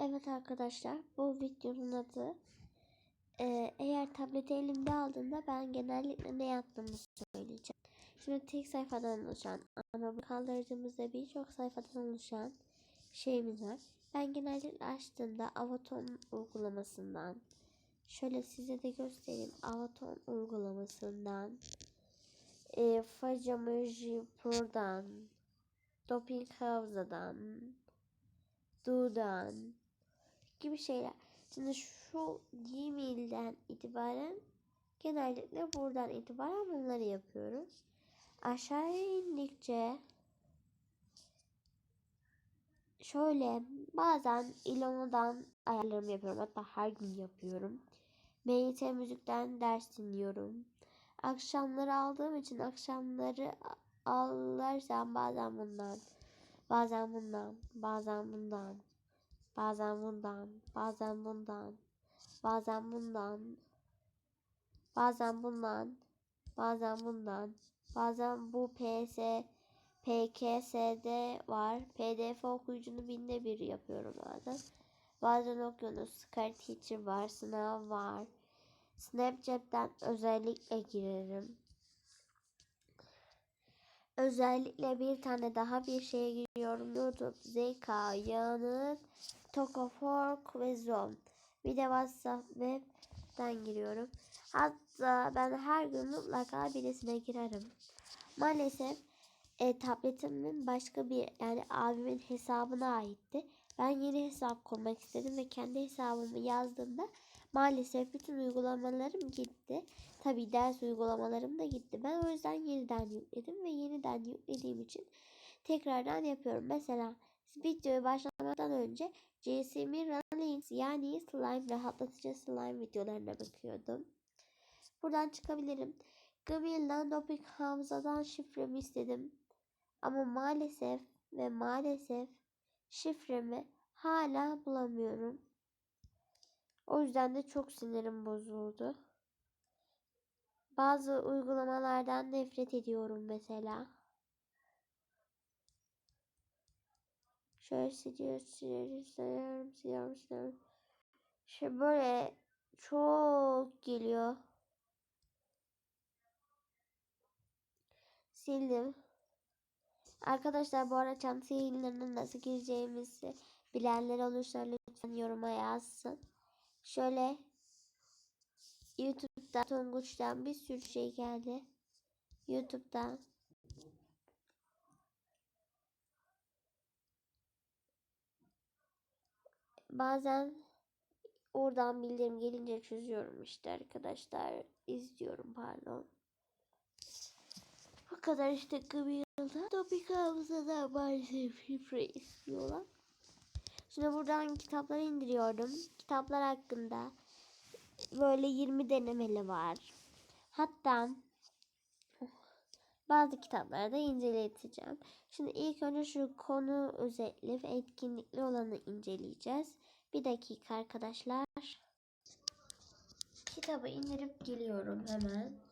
Evet arkadaşlar bu videonun adı e, eğer tableti elimde aldığımda ben genellikle ne yaptığımı söyleyeceğim. Şimdi tek sayfadan oluşan ama bu kaldırdığımızda birçok sayfadan oluşan şeyimiz var. Ben genellikle açtığımda Avaton uygulamasından şöyle size de göstereyim Avaton uygulamasından e, Fajamoji Pro'dan Doping Havza'dan Du'dan gibi şeyler. Şimdi şu Gmail'den itibaren genellikle buradan itibaren bunları yapıyoruz. Aşağıya indikçe şöyle bazen Ilona'dan ayarlarımı yapıyorum. Hatta her gün yapıyorum. MIT müzikten ders dinliyorum. Akşamları aldığım için akşamları alırsam bazen bundan, bazen bundan, bazen bundan, bazen bundan, bazen bundan, bazen bundan, bazen bundan, bazen bundan, bazen bu PS, PKS'de var. PDF okuyucunu binde bir yapıyorum bazen. Bazen Okyanus, Sky Teacher var, sınav var. Snapchat'ten özellikle girerim. Özellikle bir tane daha bir şeye giriyorum. YouTube, Zeka, Yanıt, Tokofork ve Zoom. Bir de WhatsApp web'den giriyorum. Hatta ben her gün mutlaka birisine girerim. Maalesef e, tabletimin başka bir yani abimin hesabına aitti. Ben yeni hesap kurmak istedim ve kendi hesabımı yazdığımda maalesef bütün uygulamalarım gitti. Tabi ders uygulamalarım da gitti. Ben o yüzden yeniden yükledim ve yeniden yüklediğim için tekrardan yapıyorum. Mesela videoya başlamadan önce GSM Runnings yani slime rahatlatıcı slime videolarına bakıyordum. Buradan çıkabilirim. Gmail'den Doping Hamza'dan şifremi istedim. Ama maalesef ve maalesef şifremi hala bulamıyorum. O yüzden de çok sinirim bozuldu. Bazı uygulamalardan nefret ediyorum mesela. Şöyle siliyorum, siliyorum, siliyorum, siliyorum, siliyorum. İşte böyle çok geliyor. Sildim. Arkadaşlar bu ara çanta yayınlarına nasıl gireceğimizi bilenler olursa lütfen yoruma yazsın. Şöyle YouTube'da Tonguç'tan bir sürü şey geldi. YouTube'dan. Bazen oradan bildirim gelince çözüyorum işte arkadaşlar. izliyorum pardon. Bu kadar işte Gmail'da. Topik hafızada maalesef şifre istiyorlar. Şimdi buradan kitapları indiriyordum. Kitaplar hakkında böyle 20 denemeli var. Hatta bazı kitapları da inceleteceğim. Şimdi ilk önce şu konu özetli ve etkinlikli olanı inceleyeceğiz. Bir dakika arkadaşlar. Kitabı indirip geliyorum hemen.